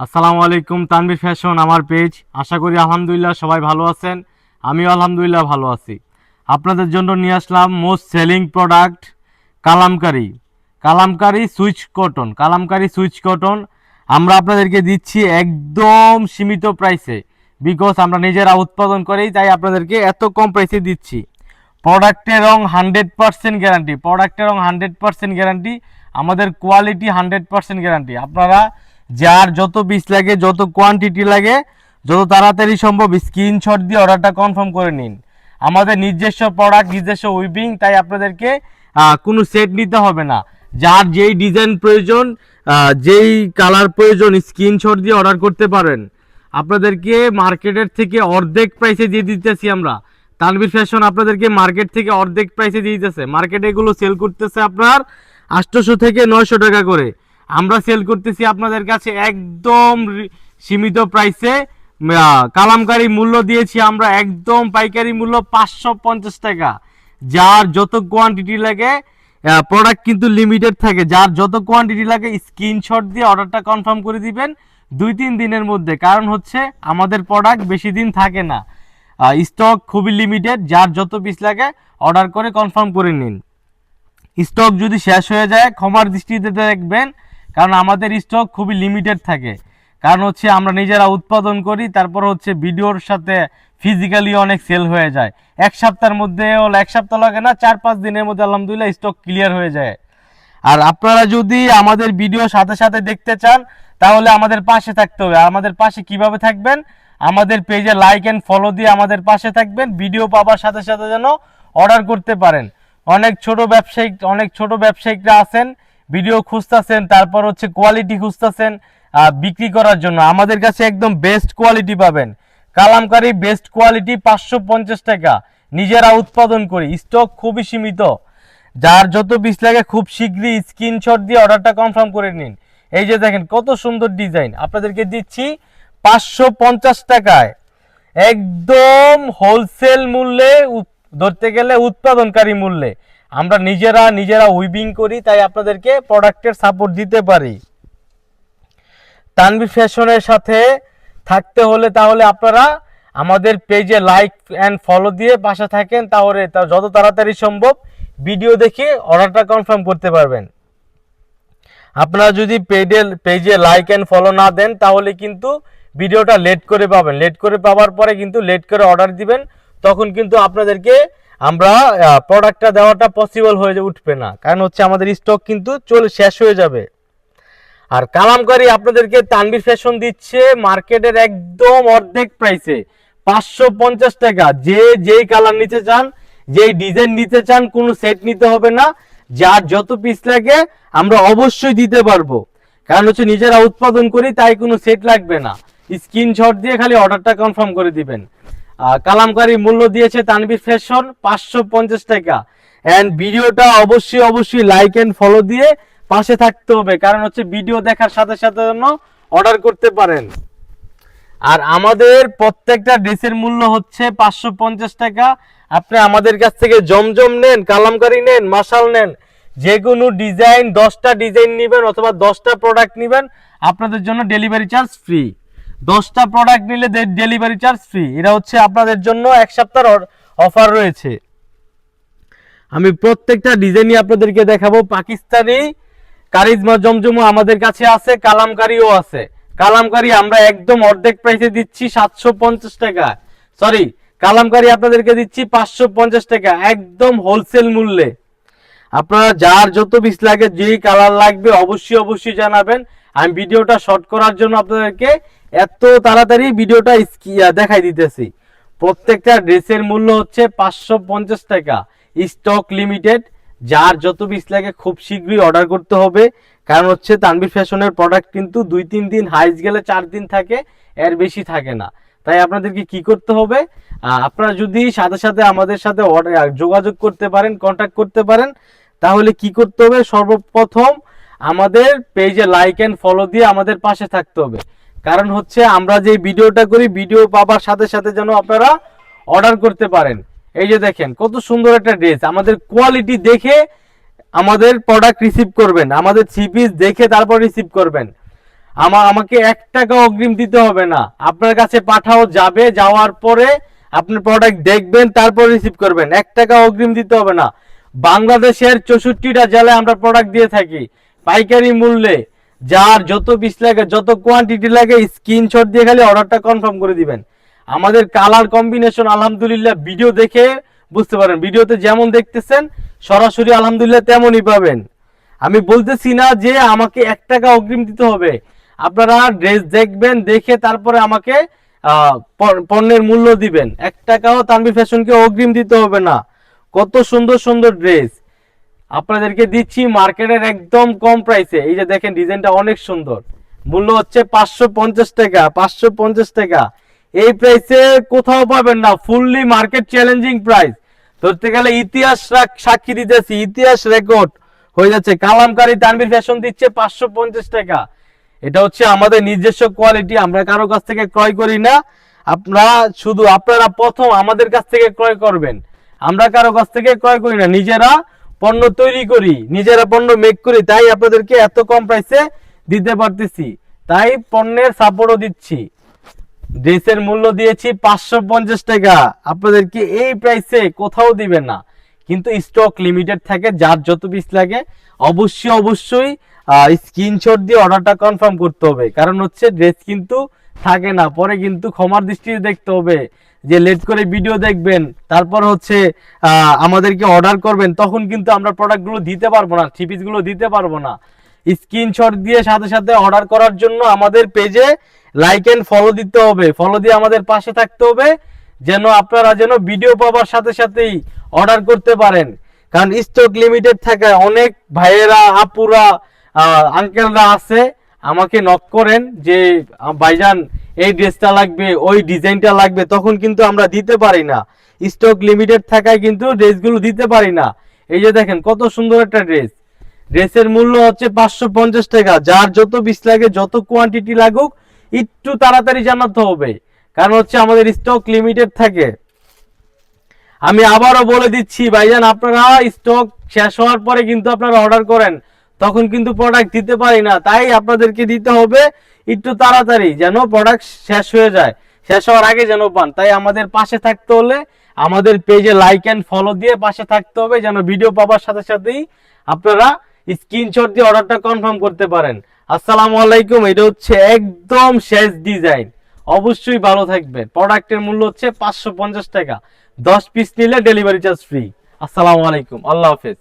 আসসালামু আলাইকুম তানবির ফ্যাশন, আমার পেজ। আশা করি আলহামদুলিল্লাহ সবাই ভালো আছেন। আমিও আলহামদুলিল্লাহ ভালো আছি। আপনাদের জন্য নিয়ে আসলাম most selling product kalamkari. Kalamkari Swiss cotton, kalamkari Swiss cotton. আমরা আপনাদেরকে দিচ্ছি একদম সীমিত প্রাইসে বিকজ আমরা নিজেরা উৎপাদন করেই তাই আপনাদেরকে এত কম প্রাইসে দিচ্ছি। প্রোডাক্টের রং হান্ড্রেড পার্সেন্ট গ্যারান্টি প্রোডাক্টের রং হান্ড্রেড পার্সেন্ট গ্যারান্টি আমাদের কোয়ালিটি হান্ড্রেড পার্সেন্ট গ্যারান্টি আপনারা যার যত পিস লাগে, যত কোয়ান্টিটি লাগে, যত তাড়াতাড়ি সম্ভব স্ক্রিনশট দিয়ে অর্ডারটা কনফার্ম করে নিন। আমাদের নিজস্ব প্রোডাক্ট নিজস্ব উইভিং তাই আপনাদেরকে কোনো সেট নিতে হবে না। যার যেই ডিজাইন প্রয়োজন যেই কালার প্রয়োজন স্ক্রিনশট দিয়ে অর্ডার করতে পারেন। আপনাদেরকে মার্কেটের থেকে অর্ধেক প্রাইসে দিয়ে দিতেছি আমরা। তানবির ফ্যাশন আপনাদেরকে মার্কেট থেকে অর্ধেক প্রাইসে দিয়ে দিতেছে। মার্কেটে এগুলো সেল করতেছে আপনার আটশোশো থেকে নয়শো টাকা করে। আমরা সেল করতেছি আপনাদের কাছে একদম সীমিত প্রাইসে কালামকারি মূল্য দিয়েছি আমরা একদম পাইকারি মূল্য পাঁচশো পঞ্চাশ টাকা। যার যত কোয়ান্টিটি লাগে প্রোডাক্ট কিন্তু লিমিটেড থাকে। যার যত কোয়ান্টিটি লাগে স্ক্রিনশট দিয়ে অর্ডারটা কনফার্ম করে দিবেন দুই তিন দিনের মধ্যে। কারণ হচ্ছে, আমাদের প্রোডাক্ট বেশি দিন থাকে না। স্টক খুবই লিমিটেড যার যত পিস লাগে অর্ডার করে কনফার্ম করে নিন। স্টক যদি শেষ হয়ে যায়, ক্ষমার দৃষ্টিতে দেখবেন কারণ আমাদের স্টক খুবই লিমিটেড থাকে। কারণ হচ্ছে আমরা নিজেরা উৎপাদন করি, তারপর হচ্ছে ভিডিওর সাথে ফিজিক্যালি অনেক সেল হয়ে যায়। এক সপ্তাহের মধ্যে এক সপ্তাহ লাগে না চার পাঁচ দিনের মধ্যে আলহামদুলিল্লাহ স্টক ক্লিয়ার হয়ে যায়। আর আপনারা যদি আমাদের ভিডিও সাথে সাথে দেখতে চান, তাহলে আমাদের পাশে থাকতে হবে। আমাদের পাশে কীভাবে থাকবেন? আমাদের পেজে লাইক অ্যান্ড ফলো দিয়ে আমাদের পাশে থাকবেন। ভিডিও পাওয়ার সাথে সাথে যেন অর্ডার করতে পারেন। অনেক ছোট ব্যবসায়িক, অনেক ছোট ব্যবসায়িকরা আছেন ভিডিও খুঁজতেছেন, তারপর হচ্ছে কোয়ালিটি খুঁজতেছেন বিক্রি করার জন্য। আমাদের কাছে একদম বেস্ট কোয়ালিটি পাবেন। কালামকারি বেস্ট কোয়ালিটি পাঁচশো পঞ্চাশ টাকা। নিজেরা উৎপাদন করি। স্টক খুবই সীমিত। যার যত পিস লাগে খুব শীঘ্রই স্ক্রিনশট দিয়ে অর্ডারটা কনফার্ম করে নিন। এই যে দেখেন, কত সুন্দর ডিজাইন আপনাদেরকে দিচ্ছি পাঁচশো পঞ্চাশ টাকায়। একদম হোলসেল মূল্যে ধরতে গেলে উৎপাদনকারী মূল্যে। আমরা নিজেরা নিজেরা উইভিং করি, তাই আপনাদেরকে প্রোডাক্টের সাপোর্ট দিতে পারি। তানভি ফ্যাশনের সাথে থাকতে হলে তাহলে আপনারা আমাদের পেজে লাইক অ্যান্ড ফলো দিয়ে পাশে থাকেন, তাহলে তা যত তাড়াতাড়ি সম্ভব ভিডিও দেখে অর্ডারটা কনফার্ম করতে পারবেন। আপনারা যদি পেজে পেজে লাইক অ্যান্ড ফলো না দেন, তাহলে কিন্তু ভিডিওটা লেট করে পাবেন। লেট করে পাওয়ার পরে কিন্তু লেট করে অর্ডার দিবেন, তখন কিন্তু আপনাদেরকে আমরা প্রোডাক্টটা দেওয়াটা পসিবল হয়ে উঠবে না। কারণ হচ্ছে আমাদের স্টক কিন্তু চলে, শেষ হয়ে যাবে। আর কালামকারি আপনাদেরকে তানবির ফ্যাশন দিচ্ছে মার্কেটের একদম অর্ধেক প্রাইসে পাঁচশো পঞ্চাশ টাকা। যে যেই কালার নিতে চান, যেই ডিজাইন নিতে চান, কোনো সেট নিতে হবে না। যার যত পিস লাগে, আমরা অবশ্যই দিতে পারব। কারণ হচ্ছে নিজেরা উৎপাদন করি, তাই কোনো সেট লাগবে না। স্ক্রিনশট দিয়ে খালি অর্ডারটা কনফার্ম করে দিবেন। কালামকারি মূল্য দিয়েছে তানবির ফ্যাশন পাঁচশো পঞ্চাশ টাকা। অ্যান্ড ভিডিওটা অবশ্যই অবশ্যই লাইক অ্যান্ড ফলো দিয়ে পাশে থাকতে হবে, কারণ হচ্ছে ভিডিও দেখার সাথে সাথে যেন অর্ডার করতে পারেন। আর আমাদের প্রত্যেকটা ড্রেসের মূল্য হচ্ছে পাঁচশো পঞ্চাশ টাকা। আপনি আমাদের কাছ থেকে জমজম নেন, কালামকারি নেন মাসাল নেন যে কোনো ডিজাইন দশটা ডিজাইন নেবেন অথবা দশটা প্রোডাক্ট নেবেন, আপনাদের জন্য ডেলিভারি চার্জ ফ্রি দশটা প্রোডাক্ট নিলে ডেলিভারি চার্জ ফ্রি এটা হচ্ছে আপনাদের জন্য এক সপ্তাহের অফার রয়েছে। আমি প্রত্যেকটা ডিজাইনই আপনাদেরকে দেখাবো। পাকিস্তানি কারিজমা জমজমও আমাদের কাছে আছে, কালামকারিও আছে। কালামকারি আমরা একদম অর্ধেক প্রাইসে দিচ্ছি সাতশো পঞ্চাশ টাকা। সরি কালামকারি আপনাদেরকে দিচ্ছি পাঁচশো পঞ্চাশ টাকা, একদম হোলসেল মূল্যে। আপনারা যার যত পিস লাগে, যেই কালার লাগবে, অবশ্যই অবশ্যই জানাবেন। আমি ভিডিওটা শর্ট করার জন্য আপনাদেরকে এত তাড়াতাড়ি ভিডিওটা দেখাই দিতেছি। প্রত্যেকটা ড্রেসের মূল্য হচ্ছে পাঁচশো পঞ্চাশ টাকা। স্টক লিমিটেড যার যত পিস লাগে খুব শীঘ্রই অর্ডার করতে হবে। কারণ হচ্ছে তানবির ফ্যাশনের প্রোডাক্ট কিন্তু দুই তিন দিন হাইজ গেলে চার দিন থাকে, এর বেশি থাকে না। তাই আপনাদেরকে কি করতে হবে? আপনারা যদি সাথে সাথে আমাদের সাথে যোগাযোগ করতে পারেন কন্ট্যাক্ট করতে পারেন, তাহলে কি করতে হবে? সর্বপ্রথম আমাদের পেজে লাইক অ্যান্ড ফলো দিয়ে আমাদের পাশে থাকতে হবে। কারণ হচ্ছে আমরা যে ভিডিওটা করি, ভিডিও পাবার সাথে সাথে যেন আপনারা অর্ডার করতে পারেন। এই যে দেখেন, কত সুন্দর একটা ড্রেস আমাদের কোয়ালিটি দেখে আমাদের প্রোডাক্ট রিসিভ করবেন। আমাদের থ্রি পিস দেখে তারপর রিসিভ করবেন। আমার আমাকে এক টাকা অগ্রিম দিতে হবে না। আপনার কাছে পাঠাও যাবে, যাওয়ার পরে আপনি প্রোডাক্ট দেখবেন, তারপর রিসিভ করবেন। এক টাকা অগ্রিম দিতে হবে না। বাংলাদেশের চৌষট্টিটা জেলায় আমরা প্রোডাক্ট দিয়ে থাকি। পাইকারি মূল্যে। যার যত পিস লাগে, যত কোয়ান্টিটি লাগে স্ক্রিনশট দিয়ে খালি অর্ডারটা কনফার্ম করে দিবেন। আমাদের কালার কম্বিনেশন আলহামদুলিল্লাহ ভিডিও দেখে বুঝতে পারেন ভিডিওতে যেমন দেখতেছেন, সরাসরি আলহামদুলিল্লাহ তেমনই পাবেন। আমি বলতেছি না যে আমাকে এক টাকা অগ্রিম দিতে হবে। আপনারা ড্রেস দেখবেন, দেখে তারপরে আমাকে পণ্যের মূল্য দিবেন। এক টাকাও তানভীর ফ্যাশনকে অগ্রিম দিতে হবে না। কত সুন্দর সুন্দর ড্রেস আপনাদেরকে দিচ্ছি মার্কেটের একদম কম প্রাইসে এই যে দেখেন, ডিজাইনটা অনেক সুন্দর। মূল্য হচ্ছে পাঁচশো পঞ্চাশ টাকা, পাঁচশো পঞ্চাশ টাকা। এই প্রাইসে কোথাও পাবেন না ফুললি মার্কেট চ্যালেঞ্জিং প্রাইস ধরতে গেলে ইতিহাস সাক্ষী দিতেছি, ইতিহাস রেকর্ড হয়ে যাচ্ছে। কালামকারী তানভীর ফ্যাশন দিচ্ছে পাঁচশো পঞ্চাশ টাকা। এটা হচ্ছে আমাদের নিজস্ব কোয়ালিটি আমরা কারও কাছ থেকে ক্রয় করি না। আপনারা শুধু, আপনারা প্রথম আমাদের কাছ থেকে ক্রয় করবেন। আমরা কারও কাছ থেকে ক্রয় করি না, নিজেরা পণ্য তৈরি করি, নিজেরা পণ্য মেক করি, তাই আপনাদেরকে এত কম প্রাইসে দিতে পারতেছি। তাই পণ্যের সাপোর্টও দিচ্ছি। ড্রেসের মূল্য দিয়েছি পাঁচশো পঞ্চাশ টাকা। আপনাদেরকে এই প্রাইসে কোথাও দিবে না। কিন্তু স্টক লিমিটেড থাকে, যার যত পিস লাগে, অবশ্যই অবশ্যই স্ক্রিনশট দিয়ে অর্ডারটা কনফার্ম করতে হবে। কারণ হচ্ছে ড্রেস কিন্তু থাকে না, পরে কিন্তু ক্ষমার দৃষ্টিতে দেখতে হবে। যে লেট করে ভিডিও দেখবেন, তারপর হচ্ছে আমাদেরকে অর্ডার করবেন, তখন কিন্তু আমরা প্রোডাক্টগুলো দিতে পারব না থ্রি দিতে পারব না। স্ক্রিনশট দিয়ে সাথে সাথে অর্ডার করার জন্য আমাদের পেজে লাইক এন্ড ফলো দিতে হবে। ফলো দিয়ে আমাদের পাশে থাকতে হবে, যেন আপনারা যেন ভিডিও পাওয়ার সাথে সাথেই অর্ডার করতে পারেন। কারণ স্টক লিমিটেড থাকায় অনেক ভাইয়েরা, আপুরা আঙ্কেলরা আছে, আমাকে নক করেন যে ভাইজান এই ড্রেসটা লাগবে, ওই ডিজাইনটা লাগবে, তখন কিন্তু আমরা দিতে পারি না। স্টক লিমিটেড থাকায় কিন্তু ড্রেসগুলো দিতে পারি না। এই যে দেখেন, কত সুন্দর একটা ড্রেস। ড্রেসের মূল্য হচ্ছে পাঁচশো পঞ্চাশ টাকা। যার যত পিস লাগে, যত কোয়ান্টিটি লাগুক, একটু তাড়াতাড়ি জানাতে হবে। কারণ হচ্ছে আমাদের স্টক লিমিটেড থাকে। আমি আবারও বলে দিচ্ছি, ভাইজান, আপনারা স্টক শেষ হওয়ার পরে কিন্তু আপনারা অর্ডার করেন। তখন কিন্তু প্রোডাক্ট দিতে পারি না। তাই আপনাদেরকে দিতে হবে একটু তাড়াতাড়ি যেন প্রোডাক্ট শেষ হয়ে যায়, শেষ হওয়ার আগে যেন পান। তাই আমাদের পাশে থাকতে হলে আমাদের পেজে লাইক অ্যান্ড ফলো দিয়ে পাশে থাকতে হবে যেন ভিডিও পাওয়ার সাথে সাথেই আপনারা স্ক্রিনশট দিয়ে অর্ডারটা কনফার্ম করতে পারেন। আসসালামু আলাইকুম, এটা হচ্ছে একদম শেষ ডিজাইন অবশ্যই ভালো থাকবেন প্রোডাক্টের মূল্য হচ্ছে পাঁচশো পঞ্চাশ টাকা। দশ পিস নিলে ডেলিভারি চার্জ ফ্রি আসসালামু আলাইকুম, আল্লাহ হাফেজ।